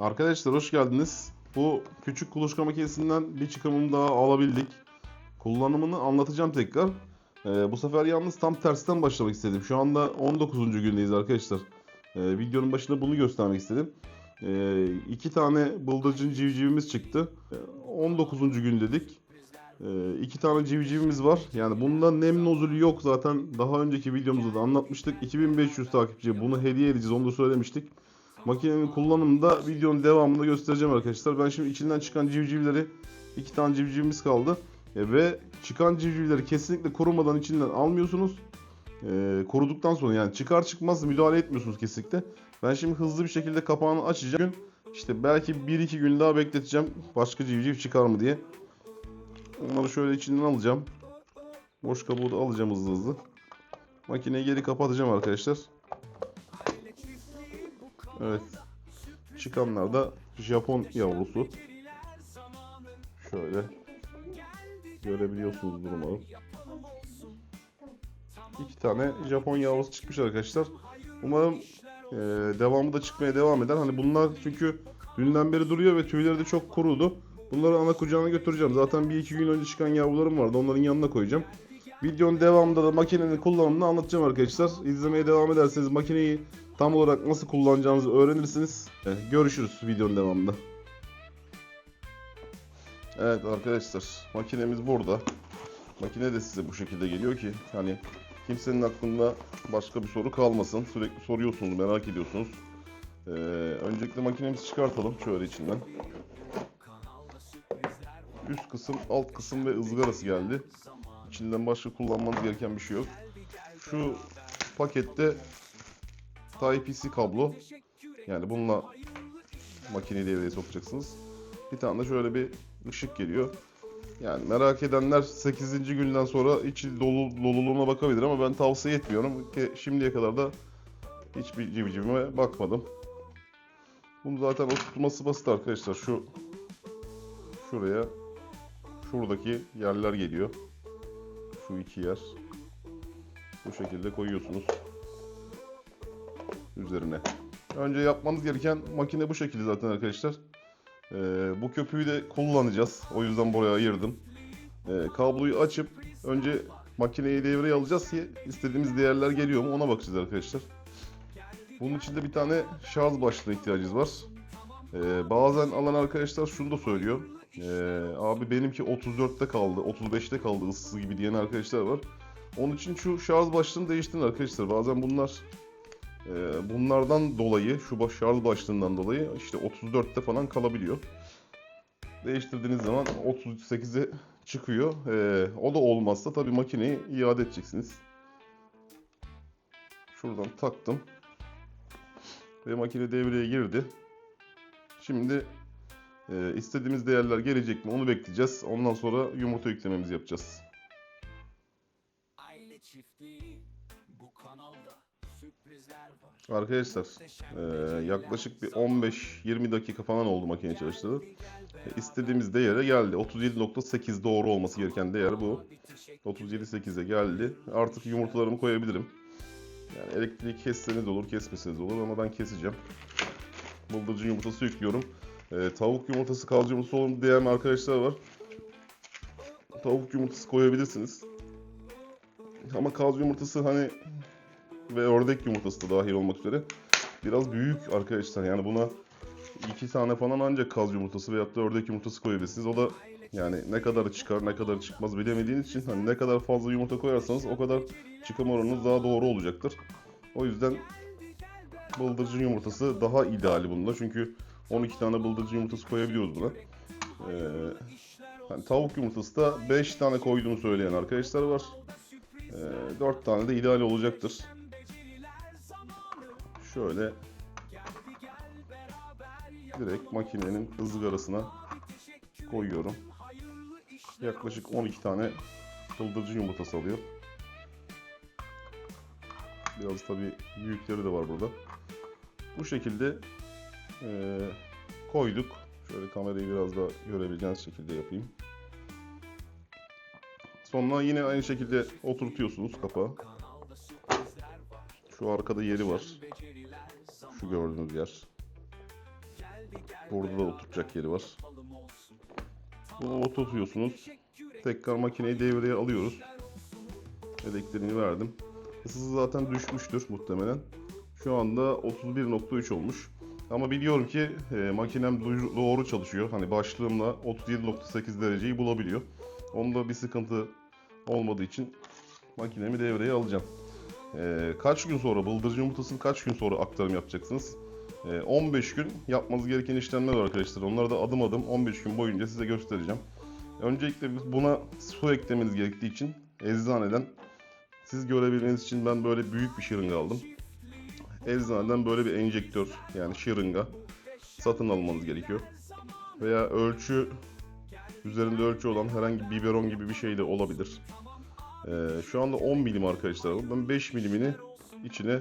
Arkadaşlar hoş geldiniz. Bu küçük kuluçka makinesinden bir çıkımını daha alabildik. Kullanımını anlatacağım tekrar. Ee, bu sefer yalnız tam tersten başlamak istedim. Şu anda 19. gündeyiz arkadaşlar. Ee, videonun başında bunu göstermek istedim. Ee, iki tane bıldırcın civcivimiz çıktı. Ee, 19. gün dedik. Ee, iki tane civcivimiz var. Yani bunda nem nozülü yok zaten. Daha önceki videomuzda da anlatmıştık. 2500 takipçiye bunu hediye edeceğiz. Onu da söylemiştik. Makinenin kullanımını da videonun devamında göstereceğim arkadaşlar. Ben şimdi içinden çıkan civcivleri iki tane civcivimiz kaldı. E, ve çıkan civcivleri kesinlikle kurumadan içinden almıyorsunuz. E, koruduktan sonra yani çıkar çıkmaz müdahale etmiyorsunuz kesinlikle. Ben şimdi hızlı bir şekilde kapağını açacağım. İşte belki 1-2 gün daha bekleteceğim. Başka civciv çıkar mı diye. Onları şöyle içinden alacağım. Boş kabuğu da alacağım hızlı hızlı. Makineyi geri kapatacağım arkadaşlar. Evet. Çıkanlar da Japon yavrusu. Şöyle. Görebiliyorsunuz umarım. İki tane Japon yavrusu çıkmış arkadaşlar. Umarım e, devamı da çıkmaya devam eder. Hani bunlar çünkü dünden beri duruyor ve tüyleri de çok kurudu. Bunları ana kucağına götüreceğim. Zaten bir iki gün önce çıkan yavrularım vardı. Onların yanına koyacağım. Videonun devamında da makinenin kullanımını anlatacağım arkadaşlar. İzlemeye devam ederseniz makineyi tam olarak nasıl kullanacağınızı öğrenirsiniz. Evet, görüşürüz videonun devamında. Evet arkadaşlar makinemiz burada. Makine de size bu şekilde geliyor ki hani kimsenin aklında başka bir soru kalmasın. Sürekli soruyorsunuz, merak ediyorsunuz. Ee, öncelikle makinemizi çıkartalım şöyle içinden. Üst kısım, alt kısım ve ızgarası geldi. İçinden başka kullanmanız gereken bir şey yok. Şu pakette Type-C kablo. Yani bununla makineyi devreye sokacaksınız. Bir tane de şöyle bir ışık geliyor. Yani merak edenler 8. günden sonra içi dolu doluluğuna bakabilir ama ben tavsiye etmiyorum ki şimdiye kadar da hiçbir civcivime bakmadım. Bunu zaten oturtması basit arkadaşlar. Şu şuraya şuradaki yerler geliyor. Şu iki yer. Bu şekilde koyuyorsunuz üzerine. Önce yapmanız gereken makine bu şekilde zaten arkadaşlar. Ee, bu köpüğü de kullanacağız. O yüzden buraya ayırdım. Ee, kabloyu açıp önce makineyi devreye alacağız ki istediğimiz değerler geliyor mu ona bakacağız arkadaşlar. Bunun için de bir tane şarj başlığına ihtiyacımız var. Ee, bazen alan arkadaşlar şunu da söylüyor. Ee, abi benimki 34'te kaldı, 35'te kaldı ıssız gibi diyen arkadaşlar var. Onun için şu şarj başlığını değiştirin arkadaşlar. Bazen bunlar bunlardan dolayı, şu baş şarj başlığından dolayı işte 34'te falan kalabiliyor. Değiştirdiğiniz zaman 38'e çıkıyor. Ee, o da olmazsa tabii makineyi iade edeceksiniz. Şuradan taktım. Ve makine devreye girdi. Şimdi e, istediğimiz değerler gelecek mi onu bekleyeceğiz. Ondan sonra yumurta yüklememizi yapacağız. Aile çiftliği Arkadaşlar yaklaşık bir 15-20 dakika falan oldu makine çalıştırdı. E, istediğimiz değere geldi. 37.8 doğru olması gereken değer bu. 37.8'e geldi. Artık yumurtalarımı koyabilirim. Yani elektriği kesseniz olur, kesmeseniz olur ama ben keseceğim. Bıldırcın yumurtası yüklüyorum. Tavuk yumurtası, kalcı yumurtası olan diyen arkadaşlar var. Tavuk yumurtası koyabilirsiniz. Ama kalcı yumurtası hani ve ördek yumurtası da dahil olmak üzere biraz büyük arkadaşlar. Yani buna iki tane falan ancak kaz yumurtası veyahut da ördek yumurtası koyabilirsiniz. O da yani ne kadar çıkar ne kadar çıkmaz bilemediğiniz için hani ne kadar fazla yumurta koyarsanız o kadar çıkım oranınız daha doğru olacaktır. O yüzden bıldırcın yumurtası daha ideali bunda. Çünkü 12 tane bıldırcın yumurtası koyabiliyoruz buna. Ee, hani tavuk yumurtası da 5 tane koyduğunu söyleyen arkadaşlar var. Ee, 4 tane de ideal olacaktır. Şöyle direkt makinenin ızgarasına koyuyorum. Yaklaşık 12 tane bıldırcın yumurtası alıyor. Biraz tabi büyükleri de var burada. Bu şekilde eee, koyduk. Şöyle kamerayı biraz daha görebileceğiniz şekilde yapayım. Sonra yine aynı şekilde oturtuyorsunuz kapağı. Şu arkada yeri var. Şu gördüğünüz yer. Burada da oturacak yeri var. Bunu oturtuyorsunuz. Tekrar makineyi devreye alıyoruz. Elektriğini verdim. Isısı zaten düşmüştür muhtemelen. Şu anda 31.3 olmuş. Ama biliyorum ki e, makinem doğru çalışıyor. Hani başlığımla 37.8 dereceyi bulabiliyor. Onda bir sıkıntı olmadığı için makinemi devreye alacağım. E, kaç gün sonra, bıldırcın yumurtasını kaç gün sonra aktarım yapacaksınız? E, 15 gün yapmanız gereken işlemler var arkadaşlar. Onları da adım adım 15 gün boyunca size göstereceğim. Öncelikle buna su eklemeniz gerektiği için eczaneden siz görebilmeniz için ben böyle büyük bir şırınga aldım. Eczaneden böyle bir enjektör yani şırınga satın almanız gerekiyor. Veya ölçü üzerinde ölçü olan herhangi bir biberon gibi bir şey de olabilir. Ee, şu anda 10 milim arkadaşlar. Ben 5 milimini içine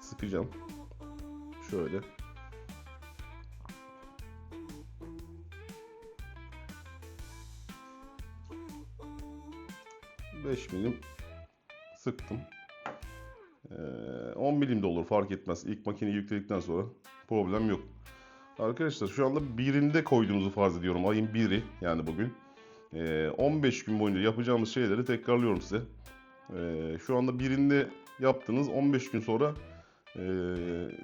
sıkacağım. Şöyle. Beş milim sıktım. Ee, 10 milim de olur fark etmez. İlk makineyi yükledikten sonra problem yok. Arkadaşlar şu anda birinde koyduğumuzu farz ediyorum. Ayın biri yani bugün. Ee, 15 gün boyunca yapacağımız şeyleri tekrarlıyorum size. Ee, şu anda birinde yaptınız. 15 gün sonra e,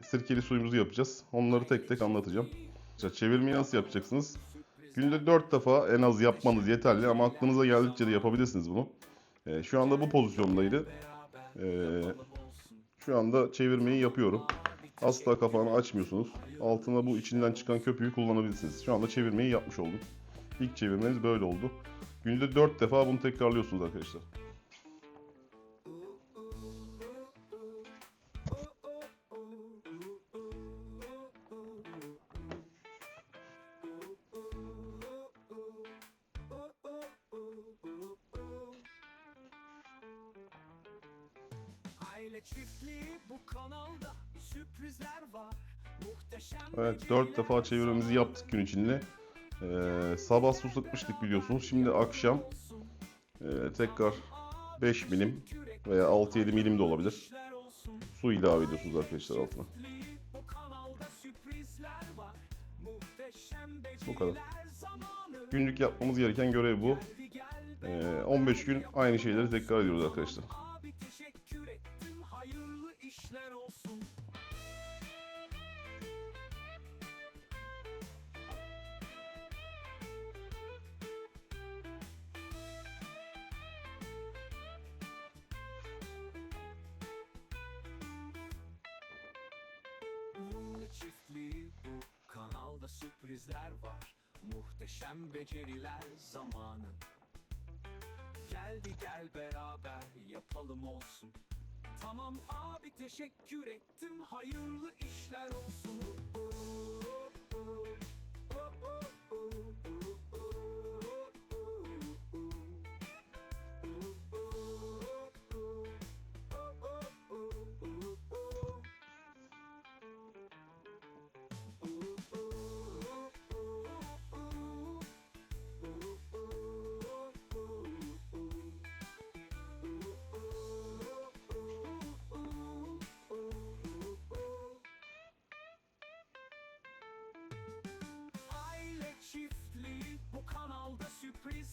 sirkeli suyumuzu yapacağız. Onları tek tek anlatacağım. Çevirmeyi nasıl yapacaksınız? Günde 4 defa en az yapmanız yeterli ama aklınıza geldikçe de yapabilirsiniz bunu. Ee, şu anda bu pozisyondaydı. Ee, şu anda çevirmeyi yapıyorum. Asla kapağını açmıyorsunuz. Altına bu içinden çıkan köpüğü kullanabilirsiniz. Şu anda çevirmeyi yapmış olduk. İlk çevirmeniz böyle oldu. Günde 4 defa bunu tekrarlıyorsunuz arkadaşlar. Evet 4 defa çevirmemizi yaptık gün içinde. Ee, sabah su sıkmıştık biliyorsunuz. Şimdi akşam e, tekrar 5 milim veya 6-7 milim de olabilir. Su ilave ediyorsunuz arkadaşlar altına. bu kadar. Günlük yapmamız gereken görev bu. Ee, 15 gün aynı şeyleri tekrar ediyoruz arkadaşlar. Sürprizler var. Muhteşem beceriler zamanı. Geldi gel beraber yapalım olsun. Tamam abi teşekkür ettim hayırlı işler olsun. Aile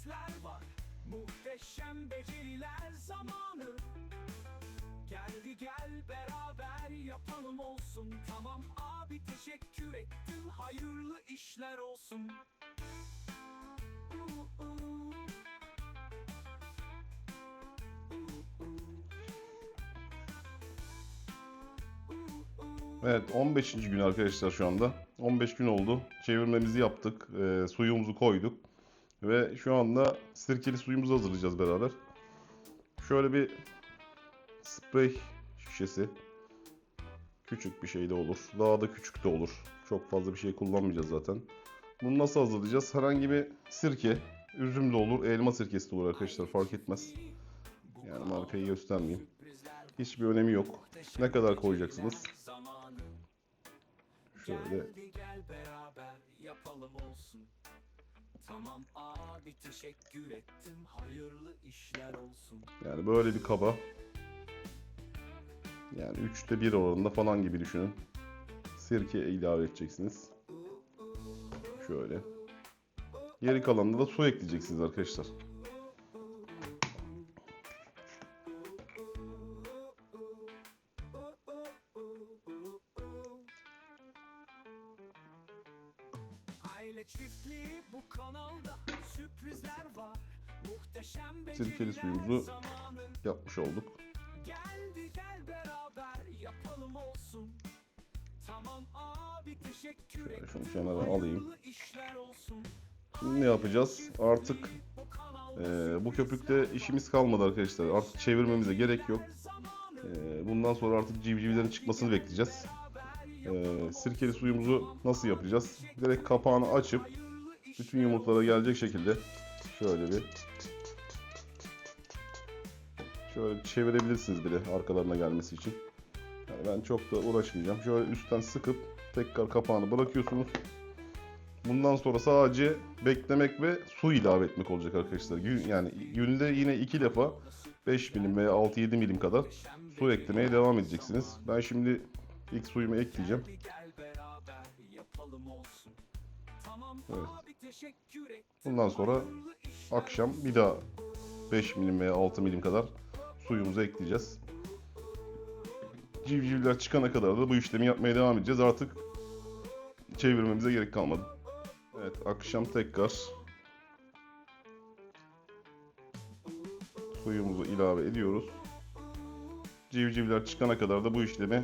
sürprizler var. Muhteşem beceriler zamanı. Geldi gel beraber yapalım olsun. Tamam abi teşekkür ettim hayırlı işler olsun. Evet 15. gün arkadaşlar şu anda. 15 gün oldu. Çevirmemizi yaptık. e, suyumuzu koyduk. Ve şu anda sirkeli suyumuzu hazırlayacağız beraber. Şöyle bir sprey şişesi. Küçük bir şey de olur. Daha da küçük de olur. Çok fazla bir şey kullanmayacağız zaten. Bunu nasıl hazırlayacağız? Herhangi bir sirke. Üzüm de olur, elma sirkesi de olur arkadaşlar. Fark etmez. Yani markayı göstermeyeyim. Hiçbir önemi yok. Ne kadar koyacaksınız? Şöyle Tamam abi teşekkür ettim hayırlı işler olsun. Yani böyle bir kaba. Yani üçte bir oranında falan gibi düşünün. Sirke ilave edeceksiniz. Şöyle. Geri kalanında da su ekleyeceksiniz arkadaşlar. Aile çiftliği bu kanalda sürprizler var. Muhteşem Sirkeli suyumuzu yapmış olduk. Geldi gel beraber yapalım olsun. Tamam abi teşekkür ederim. şunu kenara alayım. Şimdi ne yapacağız? Artık eee, bu köpükte işimiz kalmadı arkadaşlar. Artık çevirmemize gerek yok. Eee, bundan sonra artık civcivlerin çıkmasını bekleyeceğiz. Eee, sirkeli suyumuzu nasıl yapacağız? Direkt kapağını açıp bütün yumurtalara gelecek şekilde şöyle bir şöyle çevirebilirsiniz bile arkalarına gelmesi için. Yani ben çok da uğraşmayacağım. Şöyle üstten sıkıp tekrar kapağını bırakıyorsunuz. Bundan sonra sadece beklemek ve su ilave etmek olacak arkadaşlar. Gün, yani günde yine iki defa 5 milim veya 6-7 milim kadar su eklemeye devam edeceksiniz. Ben şimdi ilk suyumu ekleyeceğim. Evet. Bundan sonra akşam bir daha 5 milim veya 6 milim kadar suyumuzu ekleyeceğiz. Civcivler çıkana kadar da bu işlemi yapmaya devam edeceğiz. Artık çevirmemize gerek kalmadı. Evet akşam tekrar suyumuzu ilave ediyoruz. Civcivler çıkana kadar da bu işlemi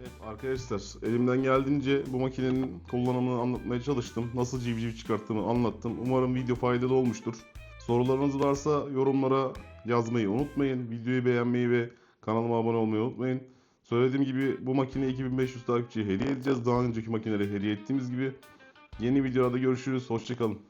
Evet arkadaşlar elimden geldiğince bu makinenin kullanımını anlatmaya çalıştım. Nasıl civciv çıkarttığımı anlattım. Umarım video faydalı olmuştur. Sorularınız varsa yorumlara yazmayı unutmayın. Videoyu beğenmeyi ve kanalıma abone olmayı unutmayın. Söylediğim gibi bu makine 2500 takipçiye hediye edeceğiz. Daha önceki makineleri hediye ettiğimiz gibi. Yeni videolarda görüşürüz. Hoşçakalın.